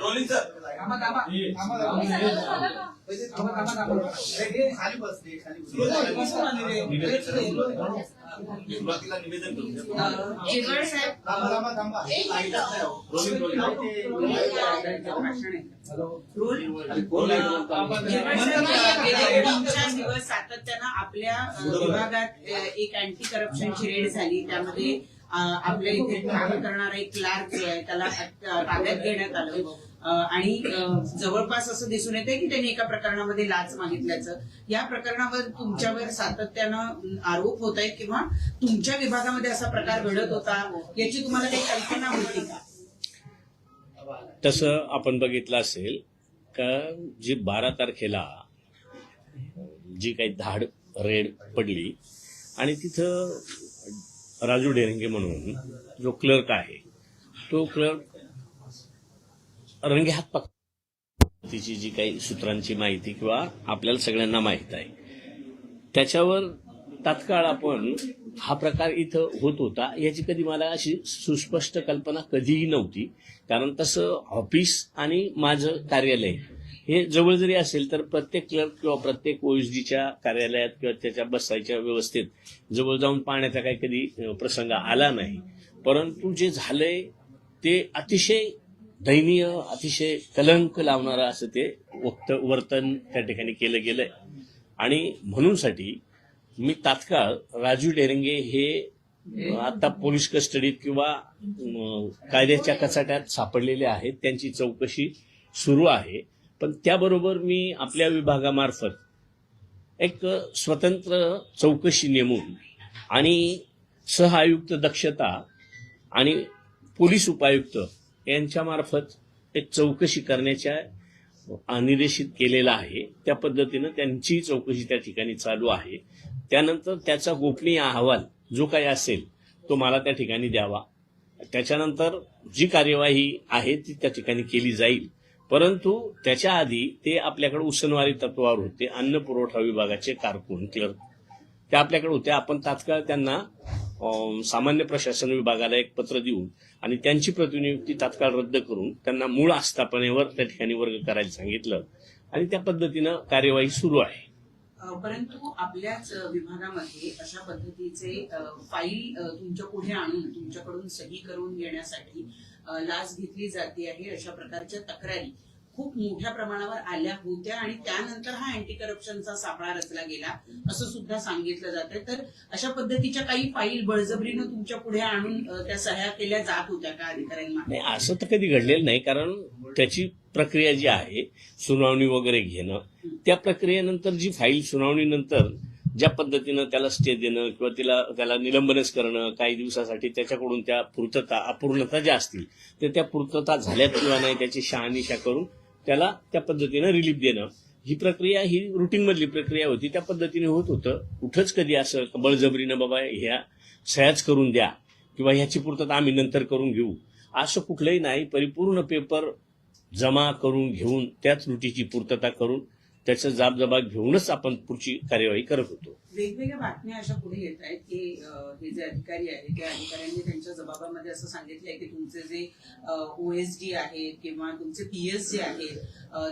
Rolling sir सुरुवातीला निवेदन दिवस सातत्यानं आपल्या विभागात एक अँटी करप्शनची रेड झाली. त्यामध्ये आपल्या इथे काम करणारा एक क्लार्क जो आहे त्याला ताब्यात घेण्यात आलं. आणि जवळपास असं दिसून येते की त्यांनी एका प्रकरणामध्ये लाच मागितल्याचं. या प्रकरणावर तुमच्यावर सातत्यानं आरोप होत आहेत किंवा तुमच्या विभागामध्ये असा प्रकार घडत होता याची तुम्हाला काही कल्पना होती का? तसं आपण बघितलं असेल का जी बारा तारखेला जी काही धाड रेड पडली आणि तिथं राजू डेरंगे म्हणून जो क्लर्क आहे तो क्लर्क रंगेहात पक तिची जी काही सूत्रांची माहिती किंवा आपल्याला सगळ्यांना माहीत आहे. त्याच्यावर तात्काळ आपण हा प्रकार इथं होत होता. याची कधी मला अशी सुस्पष्ट कल्पना कधीही नव्हती. कारण तसं ऑफिस आणि माझं कार्यालय हे जवळ जरी असेल तर प्रत्येक क्लर्क किंवा प्रत्येक ओएसडीच्या कार्यालयात किंवा त्याच्या बसायच्या व्यवस्थेत जवळ जाऊन पाहण्याचा काही कधी प्रसंग आला नाही. परंतु जे झालंय ते अतिशय दयनीय अतिशय कलंक लावणारं असं ते वक्त वर्तन त्या ठिकाणी केलं गेलंय. आणि म्हणूनसाठी मी तात्काळ राजू डेरंगे हे आता पोलीस कस्टडीत किंवा कायद्याच्या कचाट्यात सापडलेले आहेत. त्यांची चौकशी सुरू आहे. पण त्याबरोबर मी आपल्या विभागामार्फत एक स्वतंत्र चौकशी नेमून आणि सहआयुक्त दक्षता आणि पोलीस उपायुक्त यांच्यामार्फत एक चौकशी करण्याच्या निर्देशित केलेला आहे. त्या पद्धतीनं त्यांची चौकशी त्या ठिकाणी चालू आहे. त्यानंतर त्याचा गोपनीय अहवाल जो काही असेल तो मला त्या ठिकाणी द्यावा. त्याच्यानंतर जी कार्यवाही आहे ती त्या ठिकाणी केली जाईल. परंतु त्याच्या आधी ते आपल्याकडे उसनवारी तत्वावर होते. अन्न पुरवठा विभागाचे कारकून क्लर्क ते आपल्याकडे होते. आपण तात्काळ त्यांना सामान्य प्रशासन विभागाला एक पत्र देऊन आणि त्यांची प्रतिनियुक्ती तात्काळ रद्द करून त्यांना मूळ आस्थापनेवर त्या ठिकाणी वर्ग करायला सांगितलं. आणि त्या पद्धतीनं कार्यवाही सुरू आहे. परंतु आपल्याच विभागामध्ये अशा पद्धतीचे फाईल तुमच्यापुढे आणून तुमच्याकडून सही करून घेण्यासाठी लाच घेतली जाते आहे अशा प्रकारच्या तक्रारी. खूप मोठ्या प्रमाणावर आल्या होत्या आणि त्यानंतर हा अँटी करप्शनचा सापळा रचला गेला असं सुद्धा सांगितलं जात तर अशा पद्धतीच्या काही फाईल बळजबरीनं तुमच्यापुढे आणून त्या सह्या केल्या जात होत्या का अधिकाऱ्यांना असं तर कधी घडलेलं नाही कारण त्याची प्रक्रिया जी आहे सुनावणी वगैरे घेणं त्या प्रक्रियेनंतर जी फाईल सुनावणीनंतर ज्या पद्धतीनं त्याला स्टे देणं किंवा तिला त्याला निलंबनच करणं काही दिवसासाठी त्याच्याकडून त्या पूर्तता अपूर्णता ज्या असतील तर त्या पूर्तता झाल्यात किंवा नाही त्याची शहानिशा करून त्याला त्या पद्धतीनं रिलीफ देणं. ही प्रक्रिया ही रुटीन मधली प्रक्रिया होती. त्या पद्धतीने होत होतं. कुठंच कधी असं बळजबरीनं बाबा ह्या सह्याच करून द्या किंवा ह्याची पूर्तता आम्ही नंतर करून घेऊ. असं कुठलंही नाही. परिपूर्ण पेपर जमा करून घेऊन त्याच त्रुटीची पूर्तता करून त्याचं जाबजबाब घेऊनच आपण पुढची कार्यवाही करत होतो. वेगवेगळ्या बातम्या अशा पुढे येत आहेत की हे जे अधिकारी आहेत त्या अधिकाऱ्यांनी त्यांच्या जबाबामध्ये असं सांगितलंय की तुमचे जे ओएसडी आहेत किंवा तुमचे पीएस जे आहेत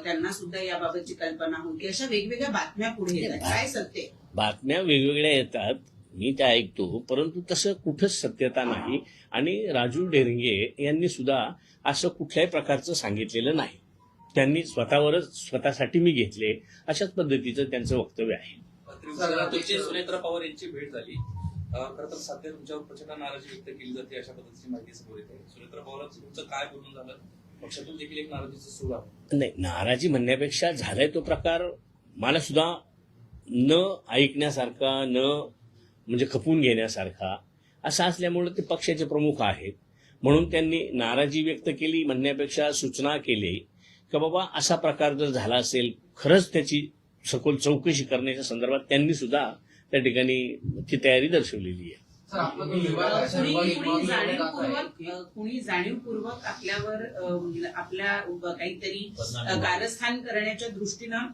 त्यांना सुद्धा याबाबतची कल्पना होती. अशा वेगवेगळ्या बातम्या पुढे येत आहेत. काय सत्य? बातम्या वेगवेगळ्या येतात मी त्या ऐकतो परंतु तसं कुठंच सत्यता नाही. आणि राजू डेरंगे यांनी सुद्धा असं कुठल्याही प्रकारचं सांगितलेलं नाही. त्यांनी स्वतःवरच स्वतःसाठी मी घेतले. अशाच पद्धतीचं त्यांचं वक्तव्य आहे. सुनेत्रा पवार यांची भेट झाली. खरं तर सध्या तुमच्यावर प्रचंड नाराजी व्यक्त केली जाते अशा पद्धतीची माहिती समोर येते. सुनेत्रा पवारांचं तुमचं काय बोलून झालं? पक्षातून देखील एक नाराजीचं सूर आहे नाही नाराजी म्हणण्यापेक्षा झालाय तो प्रकार. मला सुद्धा न ऐकण्यासारखा न म्हणजे खपून घेण्यासारखा असा असल्यामुळे ते पक्षाचे प्रमुख आहेत. म्हणून त्यांनी नाराजी व्यक्त केली म्हणण्यापेक्षा सूचना केली. की बाबा असा प्रकार जर झाला असेल खरंच त्याची सखोल चौकशी करण्याच्या संदर्भात त्यांनी सुद्धा त्या ठिकाणी ती तयारी दर्शवलेली आहे कुणी. जाणीवपूर्वक आपल्यावर आपल्या काहीतरी कारस्थान करण्याच्या दृष्टीनं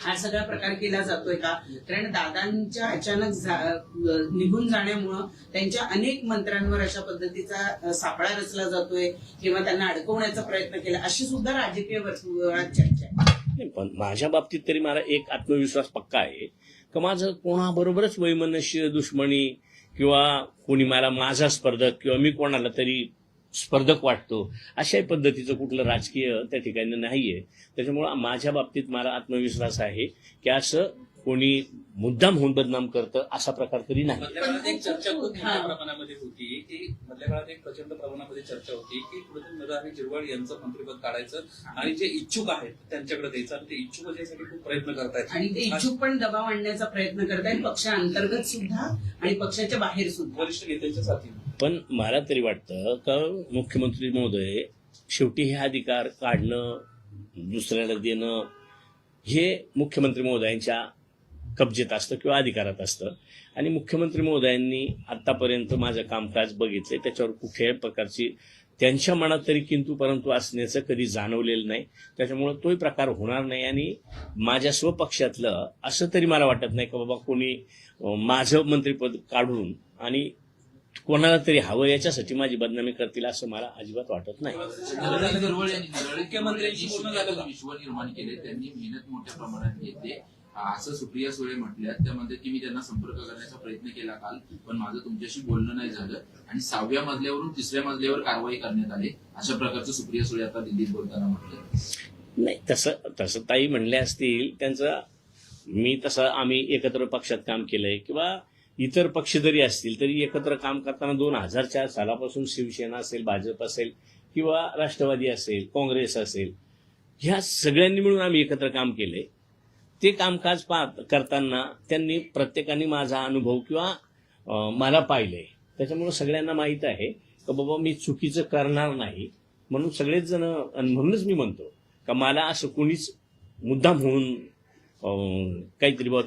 हा सगळा प्रकार केला जातोय का? कारण दादांच्या अचानक जा- निघून जाण्यामुळं त्यांच्या अनेक मंत्र्यांवर अशा पद्धतीचा सापळा रचला जातोय किंवा त्यांना अडकवण्याचा प्रयत्न केला अशी सुद्धा राजकीय वर्तुळात चर्चा आहे. पण माझ्या बाबतीत तरी मला एक आत्मविश्वास पक्का आहे. का माझं कोणाबरोबरच वैमनस्य दुश्मनी किंवा कोणी मला माझा स्पर्धक किंवा मी कोणाला तरी स्पर्धक वाटतो. अशाही पद्धतीचं कुठलं राजकीय त्या ठिकाणी नाहीये. त्याच्यामुळं माझ्या बाबतीत मला आत्मविश्वास आहे की असं कोणी मुद्दाम होऊन बदनाम करतं असा प्रकार तरी नाही. मधल्या काळात एक चर्चा खूप हा. मोठ्या प्रमाणामध्ये होती की मधल्या काळात एक प्रचंड प्रमाणामध्ये चर्चा होती की कुठेतरी नरहरी जिरवाळ यांचं मंत्रिपद काढायचं आणि जे इच्छुक आहेत त्यांच्याकडे द्यायचं आणि ते इच्छुक यासाठी खूप प्रयत्न करतायत. आणि ते इच्छुक पण दबाव आणण्याचा प्रयत्न करतायत पक्षांतर्गत सुद्धा आणि पक्षाच्या बाहेर सुद्धा. वरिष्ठ नेत्यांच्या साथीनं. पण मला तरी वाटतं का मुख्यमंत्री महोदय शेवटी हे अधिकार काढणं दुसऱ्याला देणं हे मुख्यमंत्री महोदयांच्या कब्जेत असतं किंवा अधिकारात असतं. आणि मुख्यमंत्री महोदयांनी आतापर्यंत माझं कामकाज बघितलंय त्याच्यावर कुठल्याही प्रकारची त्यांच्या मनात तरी किंतु परंतु असण्याचं कधी जाणवलेलं नाही. त्याच्यामुळं तोही प्रकार होणार नाही आणि माझ्या स्वपक्षातलं असं तरी मला वाटत नाही का बाबा कोणी माझं मंत्रिपद काढून आणि कोणाला तरी हवं याच्यासाठी माझी बदनामी करतील असं मला अजिबात वाटत नाही. असं सुप्रिया सुळे म्हटल्या त्यामध्ये की मी त्यांना संपर्क करण्याचा प्रयत्न केला काल पण माझं तुमच्याशी बोलणं नाही झालं. आणि सहाव्या मजल्यावरून तिसऱ्या मजल्यावर कारवाई करण्यात आली. अशा प्रकारचं सुप्रिया सुळे आता दिल्लीत बोलताना म्हटलं नाही तसं तसं ताई म्हणले असतील त्यांचं मी तसं आम्ही एकत्र पक्षात काम केलंय किंवा इतर पक्ष जरी असतील तरी एकत्र काम करताना दोन हजार चार सालापासून शिवसेना असेल भाजप असेल किंवा राष्ट्रवादी असेल काँग्रेस असेल ह्या सगळ्यांनी मिळून आम्ही एकत्र काम केले. ते कामकाज पाहत करताना त्यांनी प्रत्येकाने माझा अनुभव किंवा मला पाहिलंय त्याच्यामुळे सगळ्यांना माहीत आहे का बाबा मी चुकीचं करणार नाही म्हणून सगळेच जण म्हणूनच मी म्हणतो का मला असं कोणीच मुद्दाम होऊन काहीतरी बुवा,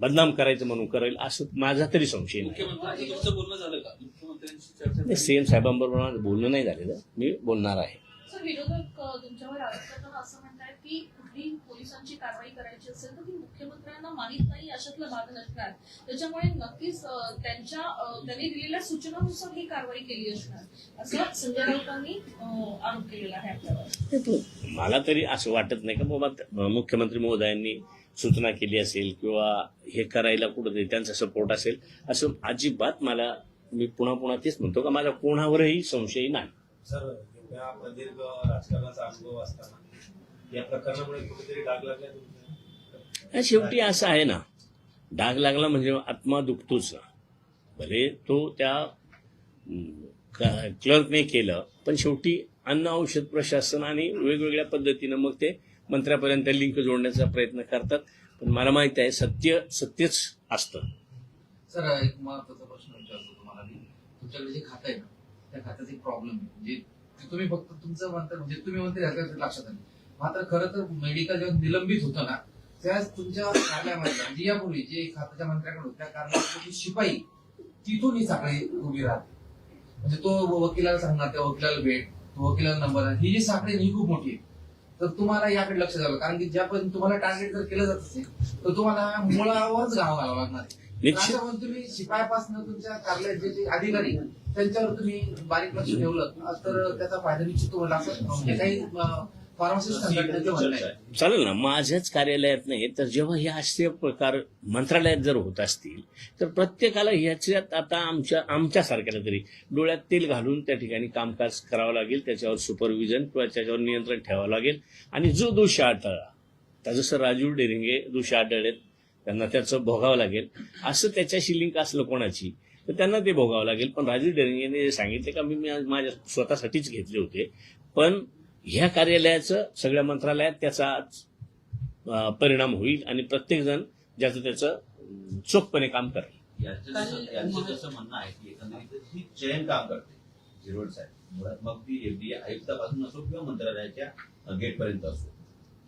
बदनाम करायचं म्हणून करेल असं माझा तरी संशय नाही. मुख्यमंत्र्यांचं तुमचं बोलणं झालं का? मुख्यमंत्र्यांशी चर्चा नाही, झाली? सीएम साहेबांबरोबर माझं बोलणं नाही झालेलं मी बोलणार आहे. सर विरोधक अ, तुमच्यावर आरोप करताना असं म्हणतात की कुठली पोलिसांची कारवाई करायची असेल तर ती मुख्यमंत्र्यांना माहीत नाही अशातला भाग नसणार. त्याच्यामुळे नक्कीच अ, त्यांच्या अ, त्यांनी दिलेल्या सूचनानुसार ही कारवाई केली असणार असं संजय राऊतांनी अ, आरोप केलेला आहे आपल्यावर. मला तरी असं वाटत नाही का बाबा मुख्यमंत्री महोदयांनी सूचना केली असेल किंवा हे करायला कुठंतरी त्यांचा सपोर्ट असेल असं अजिबात मला मी पुन्हा पुन्हा तेच म्हणतो का माझा कोणावरही संशय नाही. सर एवढ्या प्रदीर्घ राजकारणाचा अनुभव असताना या प्रकरणामुळे कुठेतरी डाग लागला शेवटी असं आहे ना. डाग लागला म्हणजे आत्मा दुखतोच ना. भले तो त्या क्लर्कने केलं पण शेवटी अन्न औषध प्रशासन आणि वेगवेगळ्या पद्धतीनं मग ते मंत्र्यापर्यंत लिंक जोडण्याचा प्रयत्न करतात. पण मला माहिती आहे सत्य सत्यच असतं. सर एक महत्त्वाचा प्रश्न विचारतो तुम्हाला मी तुमच्याकडे जे खातं आहे ना त्या खात्याचा एक प्रॉब्लेम आहे. जे तुम्ही फक्त तुमचं म्हणता म्हणजे तुम्ही म्हणते लक्षात आलं. मात्र खरं तर मेडिकल जेव्हा निलंबित होतं ना त्याच तुमच्या कार्यालयामध्ये म्हणजे यापूर्वी जे खात्याच्या मंत्र्याकडे त्या कार्यालयाची शिपाई तिथून ही साखळी उभी राहते. म्हणजे तो वकिलाला सांगणार त्या वकिलाला भेट तो वकिलाला नंबर ही जी साखळी ही खूप मोठी आहे. तर तुम्हाला याकडे लक्ष द्यावं कारण की ज्या पण तुम्हाला टार्गेट जर केलं जात असेल तर तुम्हाला मुळावरच गाव घालावं लागणार आहे. तुम्ही शिपायापासून तुमच्या कार्यालयात जे अधिकारी त्यांच्यावर तुम्ही बारीक लक्ष ठेवलं तर त्याचा फायदा निश्चित तुम्हाला म्हणजे काही चालेल ना माझ्याच कार्यालयात नाही तर जेव्हा हे असे प्रकार मंत्रालयात जर होत असतील तर प्रत्येकाला ह्याच्यात आता आमच्या आमच्यासारख्याला तरी डोळ्यात तेल घालून त्या ठिकाणी कामकाज करावं लागेल त्याच्यावर सुपरविजन किंवा त्याच्यावर नियंत्रण ठेवावं लागेल. आणि जो दोष आढळला तर जसं राजू डेरिंगे दोष आढळलेत त्यांना त्याचं भोगावं लागेल. असं त्याच्याशी लिंक असलं कोणाची तर त्यांना ते भोगावं लागेल. पण राजू डेरिंगेने सांगितले का मी माझ्या स्वतःसाठीच घेतले होते. पण ह्या कार्यालयाचं सगळ्या मंत्रालयात त्याचा परिणाम होईल आणि प्रत्येकजण ज्याचं त्याचं चोखपणे काम करेल. यांचं जसं- यांचं जसं म्हणणं आहे की एकंदरीत ही चेन काम करते झिरोड साहेब. मुळात मग ती एफडीए आयुक्तापासून असो किंवा मंत्रालयाच्या गेट पर्यंत असो.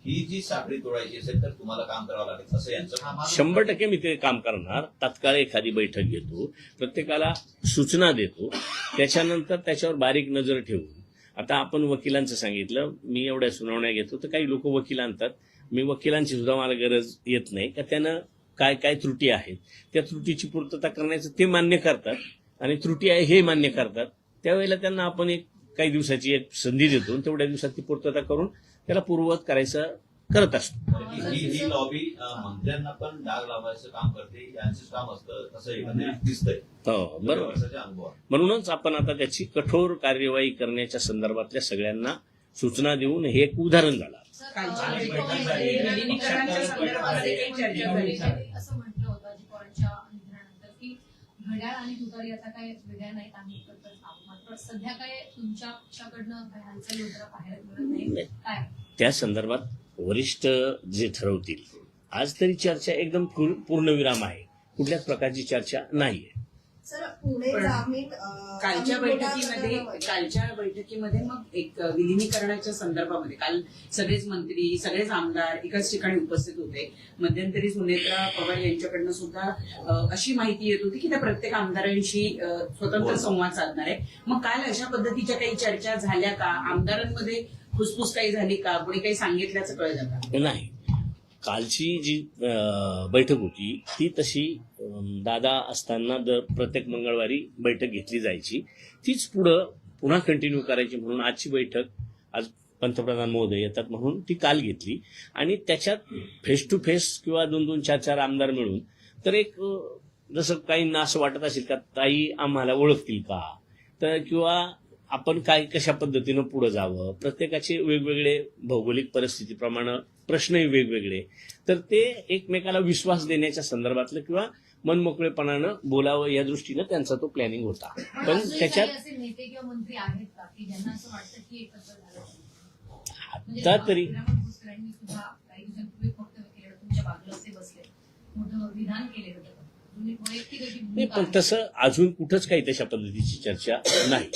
ही जी साखळी तोडायची असेल तर तुम्हाला काम करावं लागेल असं यांचं. शंभर टक्के मी ते काम करणार. तात्काळ एखादी बैठक घेतो. प्रत्येकाला सूचना देतो. त्याच्यानंतर त्याच्यावर बारीक नजर ठेवून आता आपण वकिलांचं सांगितलं मी एवढ्या सुनावण्या घेतो तर काही लोक वकील आणतात. मी वकिलांची सुद्धा मला गरज येत नाही का त्यानं काय काय त्रुटी आहेत? त्या त्रुटीची पूर्तता करण्याचं ते मान्य करतात आणि त्रुटी आहे हे मान्य करतात. त्यावेळेला त्यांना आपण एक काही दिवसाची एक संधी देतो तेवढ्या दिवसात ती पूर्तता करून त्याला पूर्ववत करायचं करत असतो. ही ही लॉबी मंत्र्यांना पण डाग लावायचं काम करते यांचंच काम असतं असं एकंदरीत दिसतंय. हो बरोबर. म्हणूनच आपण आता त्याची कठोर कार्यवाही करण्याच्या संदर्भातल्या सगळ्यांना सूचना देऊन हे एक उदाहरण झालं. घड्याळ आणि तुतारी आता काय वेगळ्या नाहीत आम्ही मात्र सध्या काय काय हालचाली मिळत नाही? त्या संदर्भात वरिष्ठ जे ठरवतील. आज तरी चर्चा एकदम पूर- पूर्णविराम आहे. कुठल्याच प्रकारची चर्चा नाहीये. कालच्या बैठकीमध्ये कालच्या बैठकीमध्ये मग एक विलिनीकरणाच्या संदर्भामध्ये काल सगळेच मंत्री सगळेच आमदार एकाच ठिकाणी उपस्थित होते. मध्यंतरी सुनेत्रा पवार यांच्याकडनं सुद्धा अशी माहिती येत होती की त्या प्रत्येक आमदारांशी स्वतंत्र संवाद साधणार. आहे मग काल अशा पद्धतीच्या काही चर्चा झाल्या का? आमदारांमध्ये फुसफुस काही झाली का? कोणी काही सांगितल्याचं कळलं का? नाही. कालची जी बैठक होती ती तशी दादा असताना दर प्रत्येक मंगळवारी बैठक घेतली जायची. तीच पुढं पुन्हा कंटिन्यू करायची म्हणून आजची बैठक आज पंतप्रधान महोदय येतात म्हणून ती काल घेतली. आणि त्याच्यात फेस टू फेस किंवा दोन दोन चार चार आमदार मिळून तर एक जसं काहींना असं वाटत असेल का ताई आम्हाला ओळखतील का? तर किंवा आपण काय कशा पद्धतीनं पुढे जावं? प्रत्येकाचे वेगवेगळे भौगोलिक परिस्थितीप्रमाणे प्रश्नही वेगवेगळे. तर ते एकमेकाला विश्वास देण्याच्या संदर्भातलं किंवा मनमोकळेपणानं बोलावं या दृष्टीनं त्यांचा तो प्लॅनिंग होता. पण त्याच्यात म्हणजे आता तरी नाही पण. तसं अजून कुठंच काही तशा पद्धतीची चर्चा नाही.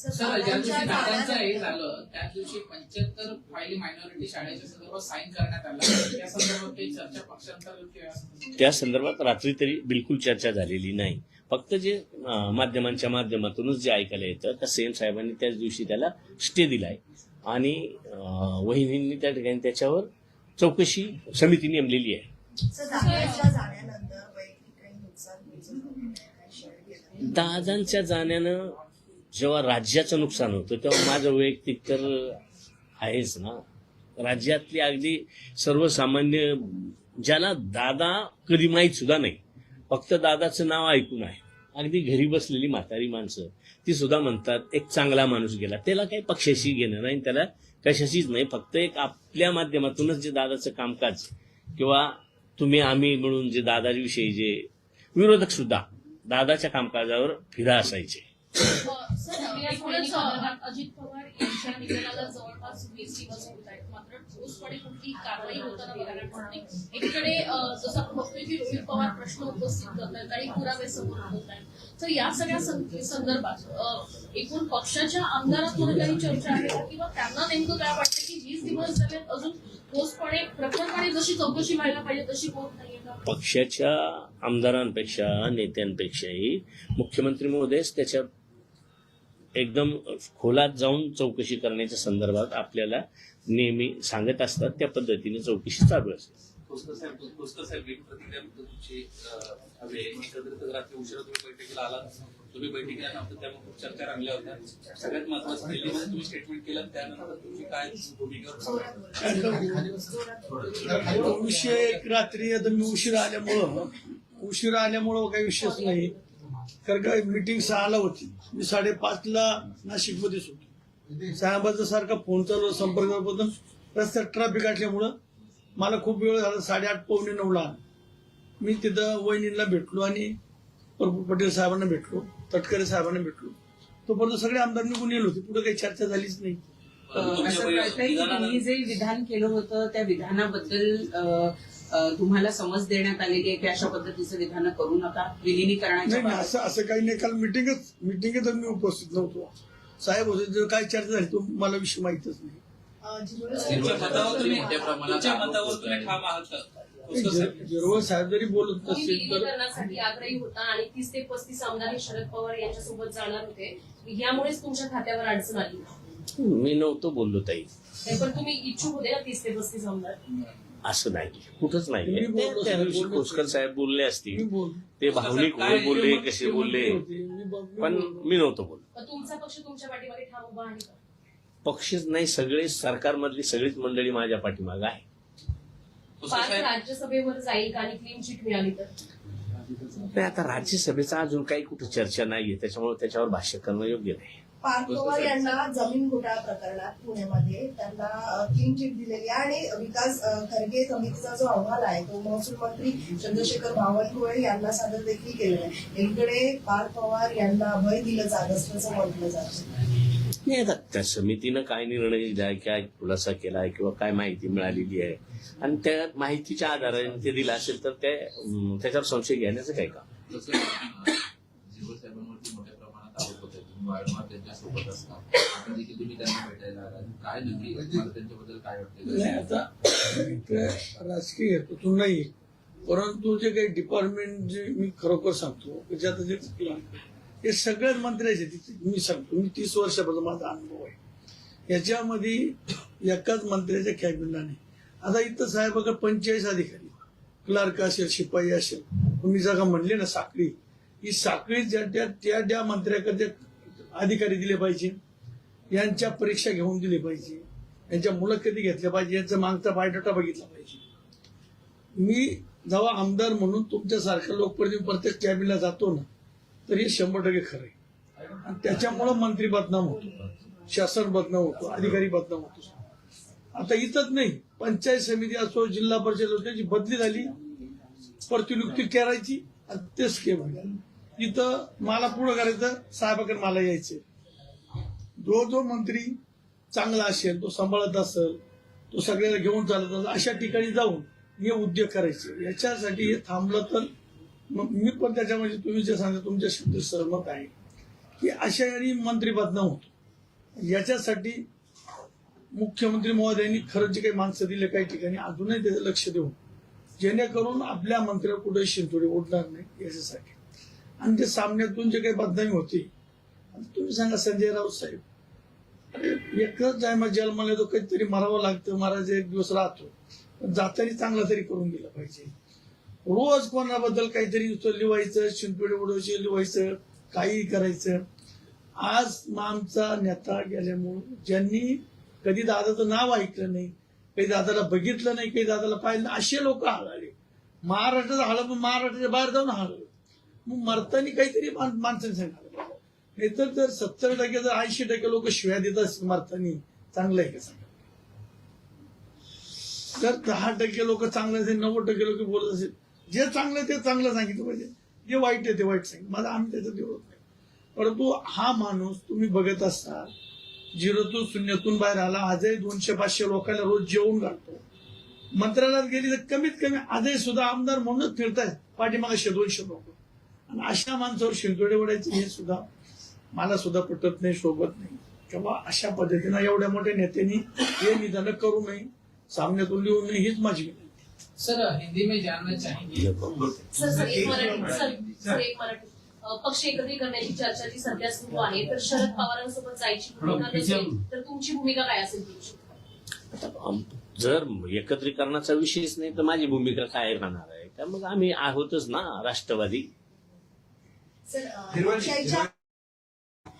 सर, ज्या दिवशी दादांचं हे झालं त्या दिवशी पंच्याहत्तर फायली मायनॉरिटी शाळेच्या संदर्भात साईन करण्यात आल्या त्या संदर्भात काही चर्चा पक्षांतर त्या संदर्भात रात्री तरी बिलकुल चर्चा झालेली नाही. फक्त जे माध्यमांच्या माध्यमातूनच जे ऐकायला येतं त्या सेम साहेबांनी त्याच दिवशी त्याला स्टे दिलाय. आणि वहिनींनी त्या ठिकाणी त्याच्यावर चौकशी समिती नेमलेली आहे. दादांच्या जाण्यानं जेव्हा राज्याचं नुकसान होतं तेव्हा माझं वैयक्तिक तर आहेच ना. राज्यातली अगदी सर्वसामान्य ज्याला दादा कधी माहीत सुद्धा नाही फक्त दादाचं नाव ऐकून आहे. अगदी घरी बसलेली म्हातारी माणसं ती सुद्धा म्हणतात एक चांगला माणूस गेला. त्याला काही पक्षाशी घेणं नाही त्याला कशाशीच नाही फक्त एक आपल्या माध्यमातूनच जे दादाचं कामकाज किंवा तुम्ही आम्ही मिळून जे दादाविषयी जे विरोधक सुद्धा दादाच्या कामकाजावर फिदा असायचे. एकूणच अजित पवार यांच्या निधनाला जवळपास वीस दिवस होत आहेत. मात्र ठोसपणे कुठली कारवाई होताना बघायला मिळते एकीकडे जसं आपण बघतोय की रोहित पवार प्रश्न उपस्थित करत आहेत काही पुरावे समोर होत आहेत. तर या सगळ्या संदर्भात एकूण पक्षाच्या आमदारांमध्ये काही चर्चा आहे किंवा त्यांना नेमकं काय वाटतं की वीस दिवस झाले अजून ठोसपणे प्रखरपणे जशी चौकशी व्हायला पाहिजे तशी होत नाही पक्षाच्या आमदारांपेक्षा नेत्यांपेक्षाही मुख्यमंत्री महोदयच त्याच्या एकदम खोलात जाऊन चौकशी करण्याच्या संदर्भात आपल्याला नेहमी सांगत असतात त्या पद्धतीने चौकशी चालू असते. तुम्ही बैठकीला नव्हतं त्यामुळे खूप चर्चा रंगल्या होत्या. सगळ्यात महत्वाचं दिल्लीमध्ये तुम्ही स्टेटमेंट केलं त्यानंतर काय विषय एक रात्री आता मी उशिरा आल्यामुळं उशिरा आल्यामुळं काही विषयच नाही. कारण का मीटिंग सहाला होती. मी साडेपाचला नाशिकमध्येच होतो साहेबाचा सारखा फोन चालू संपर्क रस्त्यात ट्रॅफिक असल्यामुळं मला खूप वेळ झाला साडेआठ पावणे नऊला मी तिथं वहिनीला भेटलो आणि प्रफुल्ल पटेल साहेबांना भेटलो तटकरे साहेबांना भेटलो. तोपर्यंत सगळे आमदार निघून येलो होते पुढे काही चर्चा झालीच नाही. अ, असं कळतंय की त्यांनी जे विधान केलं होतं त्या विधानाबद्दल तुम्हाला समज देण्यात आलेली आहे की अशा पद्धतीचं विधान करू नका विलिनीकरणाच्या नाही असं असं काही नाही. काल मिटिंगच मिटिंगच मी उपस्थित नव्हतो. साहेब होते जर काय चर्चा झाली तो मला विषय माहितच नाही. जिरवळ साहेब? जरी बोलत तर आग्रही होता आणि तीस ते पस्तीस आमदार हे शरद पवार यांच्यासोबत जाणार होते. यामुळेच तुमच्या खात्यावर अडचण आली. मी नव्हतो बोललो ताई. नाही, पण तुम्ही इच्छुक होते ना तीस ते पस्तीस आमदार? असं नाही. कुठंच नाही. त्या दिवशी. पुष्कर साहेब बोलले असतील. बोल ते भावनिक काय- बोलले कसे बोलले पण. मी नव्हतो बोललो पण तुमचा पक्ष तुमच्या पाठीमागे ठाम उभा आहे का? पक्षच नाही सगळे सरकारमधली सगळीच मंडळी माझ्या पाठीमागं आहे. राज्यसभेवर जाईल का आणि क्लीन चिट मिळाली तर? पण आता राज्यसभेचा अजून काही कुठे चर्चा नाहीये. त्याच्यामुळे त्याच्यावर भाष्य करणं योग्य नाही. पार्थ पवार यांना जमीन घोटाळा प्रकरणात पुण्यामध्ये त्यांना क्लीन चिट दिलेली आहे आणि विकास खरगे समितीचा जो अहवाल आहे तो महसूल मंत्री चंद्रशेखर बावनकुळे यांना सादर देखील केलेला आहे. एकीकडे पार्थ पवार यांना अभय दिलं जात असल्याचं म्हटलं जातं नाही आता त्या समितीनं काय निर्णय दिलाय काय खुलासा केलाय किंवा काय माहिती मिळालेली आहे? आणि त्या माहितीच्या आधाराने ते दिलं असेल तर ते त्याच्यावर संशय घेण्याचं काय का तसं अं, झिरो साहेबांवरती मोठ्या प्रमाणात आरोप होते तुम्ही वारंवार त्यांच्यासोबत असतात. आता देखील तुम्ही त्यांना भेटायला आलात. काय नक्की? मला त्यांच्याबद्दल काय नाही वाटतं आता इकडे राजकीय हेतूतून नाही परंतु जे काही डिपार्टमेंट जे मी खरोखर सांगतो की जे आता जे हे सगळ्यात मंत्र्याचे तिथे मी सांगतो मी तीस वर्षापासून माझा अनुभव आहे. याच्यामध्ये एकाच मंत्र्याच्या कॅबिनला आता इथं साहेबाकडे पंचेचाळीस अधिकारी क्लार्क असेल शिपाई असेल तुम्ही जागा म्हणले ना साखळी ही साखळी ज्या त्या त्या त्या मंत्र्याकडे अधिकारी दिले पाहिजे. यांच्या परीक्षा घेऊन दिली पाहिजे. यांच्या मुलाखती घेतल्या पाहिजे. यांचा मागचा बायोडाटा बघितला पाहिजे. मी जेव्हा आमदार म्हणून तुमच्यासारख्या लोकप्रतिनिधी प्रत्येक कॅबिनला जातो ना तर हे शंभर टक्के खरं आहे. आणि त्याच्यामुळं मंत्री बदनाम होतो. शासन बदनाम होतो. अधिकारी बदनाम होतो. आता इथंच नाही पंचायत समिती असो जिल्हा परिषद असो त्याची बदली झाली. प्रतिनियुक्ती करायची आणि तेच केलं. इथं मला पुढं करायचं साहेबाकडे मला यायचे. जो जो मंत्री चांगला असेल तो सांभाळत असेल तो सगळ्याला घेऊन चालत असेल अशा ठिकाणी जाऊन हे उद्योग करायचे. याच्यासाठी हे थांबलं तर मग मी पण त्याच्यामध्ये तुम्ही जे सांगता तुमच्या शब्द सहमत आहे. की अशा वेळी मंत्रीपद होतो. याच्यासाठी मुख्यमंत्री महोदयांनी खरंच जे काही माणसं दिले काही ठिकाणी अजूनही त्याचं लक्ष देऊन जेणेकरून आपल्या मंत्र्या कुठे शिंतोडे ओढणार नाही याच्यासाठी. आणि ते सामन्यातून जे काही बदनामी होती तुम्ही सांगा संजय राऊत साहेब. अरे एकच टायमा जन्माला तो काहीतरी मरावं लागतं महाराज एक दिवस राहतो. पण जाताना चांगला तरी करून गेला पाहिजे. रोज कोणाबद्दल काहीतरी लिवायचं शिंतोडे उडवायचे लिवायचं काही करायचं. आज आमचा नेता गेल्यामुळं ज्यांनी कधी दादाचं नाव ऐकलं नाही काही दादाला बघितलं नाही काही दादाला पाहिलं असे लोक हळाले महाराष्ट्रात हळ पण महाराष्ट्राच्या बाहेर जाऊन हळलं मग मरताना काहीतरी माणसाने सांगायला नाहीतर जर सत्तर टक्के जर ऐंशी टक्के लोक शिव्या देत असतील मरतानी चांगलं आहे का सांगा? तर दहा टक्के लोक चांगले असेल नव्वद टक्के लोक बोलत असेल जे चांगलं आहे ते चांगलं सांगितलं पाहिजे. जे वाईट आहे ते वाईट सांगितलं. माझा आम्ही त्याचं विरोध नाही. परंतु हा माणूस तुम्ही बघत असता झिरोतून शून्यातून बाहेर आला आजही दोनशे पाचशे लोकांना रोज जेवून घालतो. मंत्रालयात गेली तर कमीत कमी आजही सुद्धा आमदार म्हणूनच फिरतायत. पाठीमागाशे दोनशे लोक. आणि अशा माणसावर शिंतोडे वडायचे हे सुद्धा मला सुद्धा पटत नाही शोभत नाही. किंवा अशा पद्धतीनं एवढ्या मोठ्या नेत्यांनी हे निधन करू नये सामन्यातून लिहू नये हीच माझी विनंती. सर हिंदी में जानना चाहेंगे सर सर एक मराठी सर सर एक मराठी. अ, पक्ष एकत्रित करण्याची चर्चा जी सध्या सुरू आहे तर शरद पवारांसोबत जायची भूमिका नसेल तर तुमची भूमिका काय असेल जर एकत्रीकरणाचा विषयच नाही तर माझी भूमिका काय राहणार आहे? तर मग आम्ही आहोतच ना राष्ट्रवादी. सर लोकशाहीच्या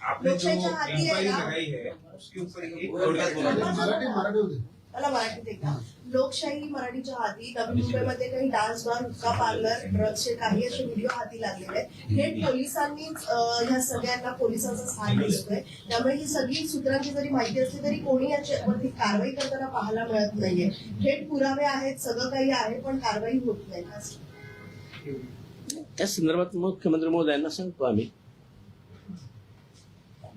आपने जो लोकशाहीच्या हाती आहे इंक्वायरी ना? लगाई है उसके ऊपर एक थोडक्यात बोला. मला मराठीत ना लोकशाही मराठीच्या हाती नवी मुंबईमध्ये काही डान्स बार हुक्का पार्लर ड्रग्सचे काही असे व्हिडिओ हाती लागलेले आहेत. थेट पोलिसांनीच अं, ह्या सगळ्यांना पोलिसांचा स्थान दिसतोय त्यामुळे ही सगळी सूत्रांची जरी माहिती असली तरी कोणी याच्यावरती कारवाई करताना पाहायला मिळत नाहीये. थेट पुरावे आहेत सगळं काही आहे पण कारवाई होत नाही. त्या संदर्भात मुख्यमंत्री महोदयांना सांगतो आम्ही.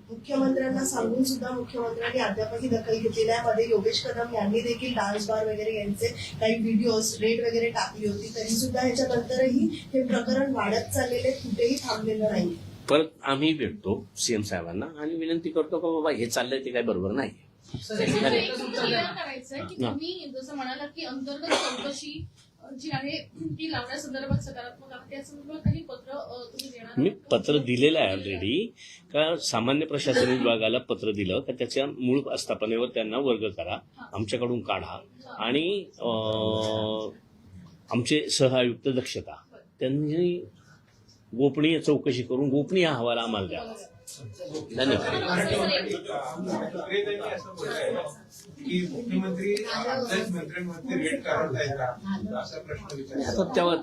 मुख्यमंत्र्यांना सांगून सुद्धा मुख्यमंत्र्यांनी अद्यापही दखल घेतलेली आहे मध्ये योगेश कदम यांनी देखील डान्स बार वगैरे यांचे काही व्हिडिओज रेट वगैरे टाकली होती. तरी सुद्धा ह्याच्यानंतरही हे प्रकरण वाढत चाललेले कुठेही थांबलेलं नाही. परत आम्ही भेटतो सीएम साहेबांना आणि विनंती करतो का बाबा हे चाललंय ते काय बरोबर नाही. करायचंय की हा. तुम्ही जसं म्हणालात की अंतर्गत चौकशी मी? पत्र दिलेलं आहे ऑलरेडी का सामान्य प्रशासन विभागाला पत्र दिलं का त्याच्या मूळ आस्थापनेवर त्यांना वर्ग करा आमच्याकडून काढा. आणि आमचे सहआयुक्त दक्षता. त्यांनी गोपनीय चौकशी करून गोपनीय अहवाल आम्हाला द्यावा धन्यवाद.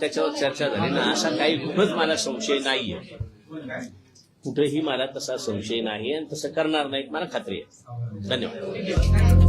त्याच्यावर चर्चा झाली ना असा काही कुठंच मला संशय नाहीये. कुठेही मला तसा संशय नाही आणि तसं करणार नाहीत मला खात्री आहे. धन्यवाद.